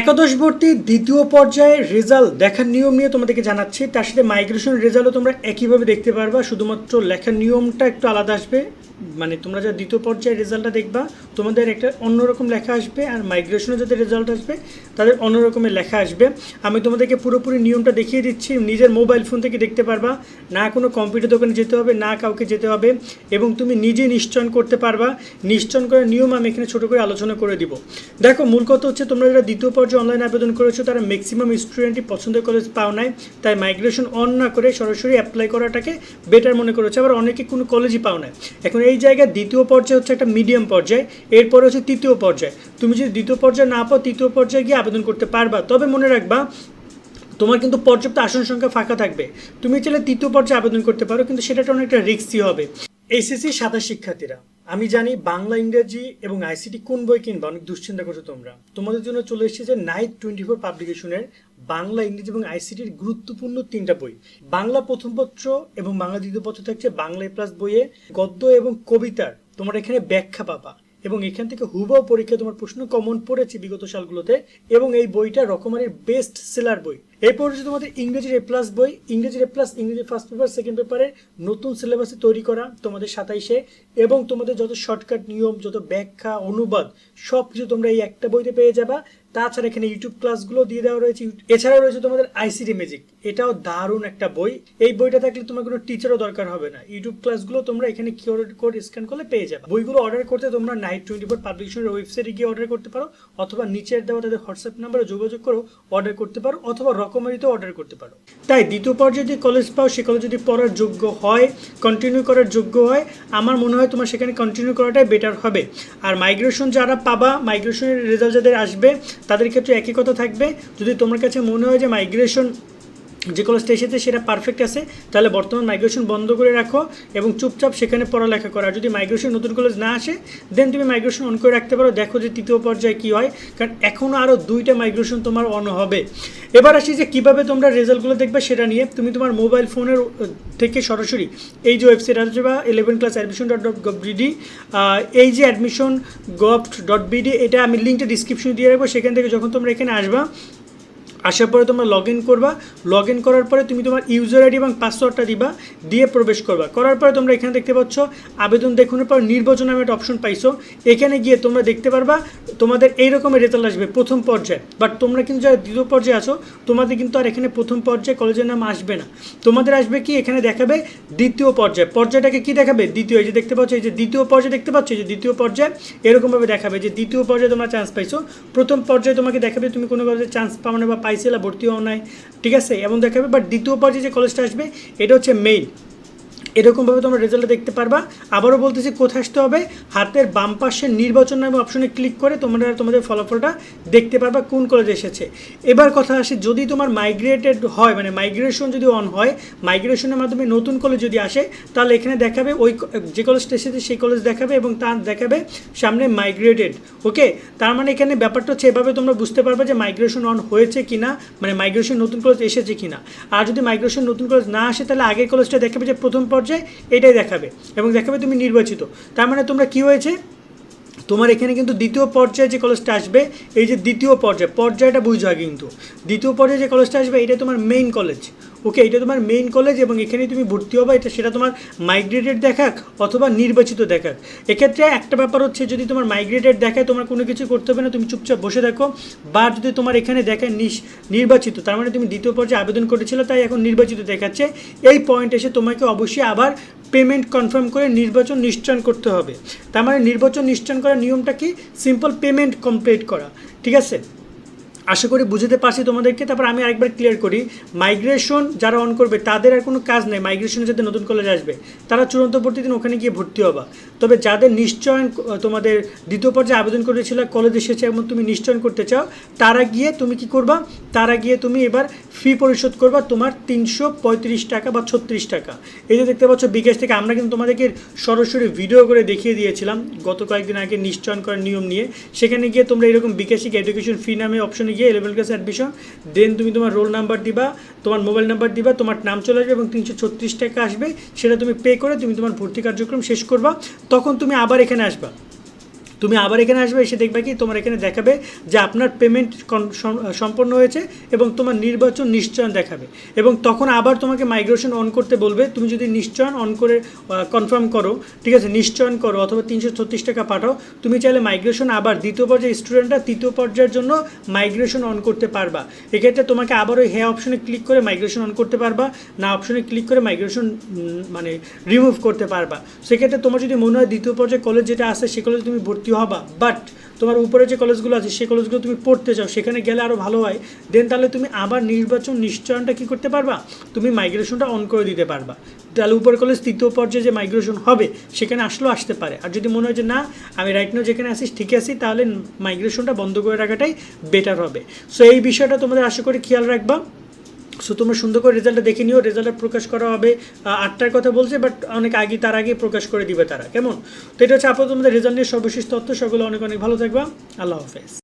একাদশ ভর্তির দ্বিতীয় পর্যায়ের রেজাল্ট দেখার নিয়ম নিয়ে তোমাদেরকে জানাচ্ছি। তার সাথে মাইগ্রেশন রেজাল্টও তোমরা একইভাবে দেখতে পারবা। শুধুমাত্র লেখার নিয়মটা একটু আলাদা আসবে। মানে তোমরা যা দ্বিতীয় পর্যায়ের রেজাল্টটা দেখবা, তোমাদের একটা অন্যরকম লেখা আসবে আর মাইগ্রেশনে যাদের রেজাল্ট আসবে, তাদের অন্যরকমের লেখা আসবে। আমি তোমাদেরকে পুরোপুরি নিয়মটা দেখিয়ে দিচ্ছি। নিজের মোবাইল ফোন থেকে দেখতে পারবা। না কোনো কম্পিউটার দোকানে যেতে হবে, না কাউকে যেতে হবে এবং তুমি নিজে নিশ্চয়ন করতে পারবা। নিশ্চয়ন করার নিয়ম আমি এখানে ছোটো করে আলোচনা করে দিব। দেখো, মূল কথা হচ্ছে তোমরা যারা দ্বিতীয় পর্যায়ে অনলাইন আবেদন করেছ, তারা ম্যাক্সিমাম স্টুডেন্টই পছন্দের কলেজ পাও নাই, তাই মাইগ্রেশন অন না করে সরাসরি অ্যাপ্লাই করাটাকে বেটার মনে করেছে। আবার অনেকে কোনো কলেজই পাও নাই। এখন এই জায়গায় দ্বিতীয় পর্যায়ে হচ্ছে একটা মিডিয়াম পর্যায়ে, এরপরে হচ্ছে তৃতীয় পর্যায়ে। তুমি যদি দ্বিতীয় পর্যায়ে না পাও, তৃতীয় পর্যায়ে গিয়ে আবেদন করতে পারবা। তবে মনে রাখবা, তোমার কিন্তু পর্যাপ্ত আসন সংখ্যা ফাঁকা থাকবে। তুমি চাইলে তৃতীয় পর্যায়ে আবেদন করতে পারো, কিন্তু সেটা অনেকটা রিস্কি হবে। এসএসসি সাদা শিক্ষার্থীরা। আমি জানি বাংলা, ইংরেজি এবং আইসিটি কোন বই কিনবা, অনেক দুশ্চিন্তা করছ তোমরা। তোমাদের জন্য চলে এসেছে নাইট টোয়েন্টি ফোর পাবলিকেশনের বাংলা, ইংরেজি এবং আইসিটির গুরুত্বপূর্ণ তিনটা বই। বাংলা প্রথম পত্র এবং বাংলা দ্বিতীয় পত্র থাকছে বাংলা প্লাস বইয়ে গদ্য এবং কবিতার। তোমার এখানে ব্যাখ্যা পাবা এবং এখান থেকে হুবাও পরীক্ষা তোমার প্রশ্ন কমন পড়েছে বিগত সালগুলোতে এবং এই বইটা রকমারির বেস্ট সেলার বই। এরপর হচ্ছে তোমাদের ইংরেজির এ প্লাস বই, ইংরেজির এ প্লাস ইংরেজি ফার্স্ট পেপার সেকেন্ড পেপারে নতুন সিলেবাসে তৈরি করা তোমাদের সাতাইশে এবং তোমাদের যত শর্টকাট নিয়ম, যত ব্যাখ্যা, অনুবাদ সব কিছু তোমরা এই একটা বইতে পেয়ে যাবা। তাছাড়া এখানে ইউটিউব ক্লাসগুলো দিয়ে দেওয়া রয়েছে। এছাড়াও রয়েছে তোমাদের আইসিডি ম্যাজিক এটাও দারুণ একটা বই। এই বইটা থাকলে তোমার কোনো টিচারও দরকার হবে না। ইউটিউব ক্লাসগুলো তোমরা এখানে কিউআর কোড স্ক্যান করলে পেয়ে যাবে। বইগুলো অর্ডার করতে তোমরা নাইট টোয়েন্টি ফোর পাবলিকেশনের ওয়েবসাইটে গিয়ে অর্ডার করতে পারো, অথবা নিচের দেওয়া তাদের হোয়াটসঅ্যাপ নাম্বারে যোগাযোগ করো অর্ডার করতে পারো, অথবা রকমারিতেও অর্ডার করতে পারো। তাই দ্বিতীয় পর যদি কলেজ পাও সে কলেজ যদি পড়ার যোগ্য হয় কন্টিনিউ করার যোগ্য হয়, আমার মনে হয় তোমার সেখানে কন্টিনিউ করাটাই বেটার হবে। আর মাইগ্রেশন যারা পাবা মাইগ্রেশনের রেজাল্ট যাদের আসবে, তাদের ক্ষেত্রে একই কথা থাকবে। যদি তোমার কাছে মনে হয় যে মাইগ্রেশন যে কলেজটা এসেছে সেটা পারফেক্ট আছে, তাহলে বর্তমান মাইগ্রেশন বন্ধ করে রাখো এবং চুপচাপ সেখানে পড়ালেখা করো। আর যদি মাইগ্রেশন নতুন কলেজ না আসে দেন তুমি মাইগ্রেশন অন করে রাখতে পারো। দেখো যে তৃতীয় পর্যায়ে কী হয়, কারণ এখনও আরও দুইটা মাইগ্রেশন তোমার অন হবে। এবার আসি যে কীভাবে তোমরা রেজাল্টগুলো দেখবে সেটা নিয়ে। তুমি তোমার মোবাইল ফোনের থেকে সরাসরি এই যে ওয়েবসাইট আছে বা eleven class admission dot dot gov BD এই যে অ্যাডমিশন গভ ডট বিডি এটা আমি লিঙ্কটা ডিসক্রিপশনে দিয়ে রাখব। সেখান থেকে যখন তোমরা এখানে আসবা আসার পরে তোমরা লগ ইন করবা। লগ ইন করার পরে তুমি তোমার ইউজার আইডি এবং পাসওয়ার্ডটা দিবা, দিয়ে প্রবেশ করবা। করার পরে তোমরা এখানে দেখতে পাচ্ছ, আবেদন দেখানোর পর নির্বাচন নামে একটা অপশন পাইছো। এখানে গিয়ে তোমরা দেখতে পারবা, তোমাদের এই রকমের রেজাল্ট আসবে প্রথম পর্যায়ে। বাট তোমরা কিন্তু যারা দ্বিতীয় পর্যায়ে আছো, তোমাদের কিন্তু আর এখানে প্রথম পর্যায়ে কলেজের নাম আসবে না। তোমাদের আসবে কি? এখানে দেখাবে দ্বিতীয় পর্যায়ে। পর্যায়টাকে কি দেখাবে? দ্বিতীয়। এই যে দেখতে পাচ্ছ, এই যে দ্বিতীয় পর্যায়ে দেখতে পাচ্ছ, এই যে দ্বিতীয় পর্যায়ে এরকমভাবে দেখাবে যে দ্বিতীয় পর্যায়ে তোমরা চান্স পাইছো। প্রথম পর্যায়ে তোমাকে দেখাবে তুমি কোনো চান্স পাও না বা পাইছিলা ভর্তি হওয়া নাই। ঠিক আছে? এবং দেখাবে বাট দ্বিতীয় পর্যায়ে যে কলেজটা আসবে, এটা হচ্ছে মেইন এরকমভাবে তোমরা রেজাল্ট দেখতে পারবা। আবারও বলতেছি, কোথায় আসতে হবে? হাতের বাম পাশের নির্বাচন নামে অপশনে ক্লিক করে তোমরা তোমাদের ফলাফলটা দেখতে পারবা কোন কলেজে এসেছে। এবার কথা আসে, যদি তোমার মাইগ্রেটেড হয় মানে মাইগ্রেশন যদি অন হয় মাইগ্রেশনের মাধ্যমে নতুন কলেজ যদি আসে, তাহলে এখানে দেখাবে ওই যে কলেজটা এসেছে, সেই কলেজ দেখাবে এবং তার দেখাবে সামনে মাইগ্রেটেড ওকে তার মানে এখানে ব্যাপারটা হচ্ছে, এভাবে তোমরা বুঝতে পারবে যে মাইগ্রেশন অন হয়েছে কি না মানে মাইগ্রেশন নতুন কলেজ এসেছে কি না আর যদি মাইগ্রেশন নতুন কলেজ না আসে, তাহলে আগের কলেজটা দেখাবে যে প্রথম পর্যায়ে এটাই দেখাবে এবং দেখাবে তুমি নির্বাচিত। তার মানে তোমরা কি হয়েছে? তোমার এখানে কিন্তু দ্বিতীয় পর্যায়ে যে কলেজটা আসবে, এই যে দ্বিতীয় পর্যায়, পর্যায়টা বুঝো আগে কিন্তু। দ্বিতীয় পর্যায়ে যে কলেজটা আসবে, এটা তোমার মেইন কলেজ ওকে এটা তোমার মেইন কলেজ এবং এখানে তুমি ভর্তি হবে, এটা সেটা তোমার মাইগ্রেটেড দেখাক অথবা নির্বাচিত দেখাক। এক্ষেত্রে একটা ব্যাপার হচ্ছে, যদি তোমার মাইগ্রেটেড দেখায়, তোমার কোনো কিছু করতে হবে না, তুমি চুপচাপ বসে দেখো বা যদি তোমার এখানে দেখায় নির্বাচিত, তার মানে তুমি দ্বিতীয় পর্যায়ে আবেদন করেছিলে, তাই এখন নির্বাচিত দেখাচ্ছে। এই পয়েন্ট এসে তোমাকে অবশ্যই আবার পেমেন্ট কনফার্ম করে নির্বাচন নিশ্চয়ন করতে হবে। তার মানে নির্বাচন নিশ্চয়ন করার নিয়মটা কি? সিম্পল পেমেন্ট কমপ্লিট করা। ঠিক আছে? আশা করি বুঝতে পারছি তোমাদেরকে, তারপর আমি আরেকবার ক্লিয়ার করি। মাইগ্রেশন যারা অন করবে, তাদের আর কোনো কাজ নেই। মাইগ্রেশনে যাদের নতুন কলেজ আসবে। তারা চূড়ান্ত দিন ওখানে গিয়ে ভর্তি হবা। তবে যাদের নিশ্চয়ন তোমাদের দ্বিতীয় পর্যায়ে আবেদন করেছিল কলেজ এসেছে এবং তুমি নিশ্চয়ন করতে চাও, তারা গিয়ে তুমি কি করবা? তারা গিয়ে তুমি এবার ফি পরিশোধ করবা তোমার তিনশো পঁয়ত্রিশ টাকা বা ছত্রিশ টাকা। এই যে দেখতে পাচ্ছ, বিকাশ থেকে আমরা কিন্তু তোমাদেরকে সরাসরি ভিডিও করে দেখিয়ে দিয়েছিলাম। গত কয়েকদিন আগে নিশ্চয়ন করার নিয়ম নিয়ে। সেখানে গিয়ে তোমরা এরকম বিকাশিক এডুকেশন ফি নামে অপশনে গিয়ে ইলেভেন ক্লাস অ্যাডমিশন দেন তুমি তোমার রোল নাম্বার দিবা, তোমার মোবাইল নাম্বার দিবা, তোমার নাম চলে আসবে এবং তিনশো ছত্রিশ টাকা আসবে, সেটা তুমি পে করে তুমি তোমার ভর্তি কার্যক্রম শেষ করবা, তখন তুমি আবার এখানে আসবা। তুমি আবার এখানে আসবে, এসে দেখবে কি তোমার এখানে দেখাবে যে আপনার পেমেন্ট সম্পন্ন হয়েছে এবং তোমার নির্বাচন নিশ্চয়ন দেখাবে। এবং তখন আবার তোমাকে মাইগ্রেশন অন করতে বলবে, তুমি যদি নিশ্চয়ন অন করে কনফার্ম করো, ঠিক আছে, নিশ্চয়ন করো অথবা তিনশো ছত্রিশ টাকা পাঠাও, তুমি চাইলে মাইগ্রেশন আবার দ্বিতীয় পর্যায়ে স্টুডেন্টরা তৃতীয় পর্যায়ের জন্য মাইগ্রেশন অন করতে পারবা। এক্ষেত্রে তোমাকে আবার ওই হ্যাঁ অপশনে ক্লিক করে মাইগ্রেশন অন করতে পারবা, না অপশনে ক্লিক করে মাইগ্রেশন মানে রিমুভ করতে পারবা। সেক্ষেত্রে তোমার যদি মনে হয় দ্বিতীয় পর্যায়ে কলেজ যেটা আছে, সে কলেজে তুমি ভর্তি হবা। বাট তোমার উপরে যে কলেজগুলো আছে, সেই কলেজগুলো তুমি পড়তে চাও, সেখানে গেলে আরও ভালো হয়। দেন তাহলে তুমি আবার নির্বাচন নিশ্চয়নটা কী করতে পারবা? তুমি মাইগ্রেশনটা অন করে দিতে পারবা। তাহলে উপর কলেজ তৃতীয় পর্যায়ে যে মাইগ্রেশন হবে, সেখানে আসলেও আসতে পারে। আর যদি মনে হয় যে না, আমি রাইট নাও যেখানে আসিস ঠিক আছি, তাহলে মাইগ্রেশনটা বন্ধ করে রাখাটাই বেটার হবে। সো এই বিষয়টা তোমাদের আশা করি খেয়াল রাখবা। সো তোমরা সুন্দর করে রেজাল্টটা দেখে নিও। রেজাল্টটা প্রকাশ করা হবে আটটার কথা বলছে বাট অনেক আগে, তার আগে প্রকাশ করে দিবে তারা। কেমন? তো এটা হচ্ছে আপাতত তোমাদের রেজাল্ট নিয়ে সর্বশেষ তথ্য। সকলে অনেক অনেক ভালো থাকবা। আল্লাহ হাফেজ।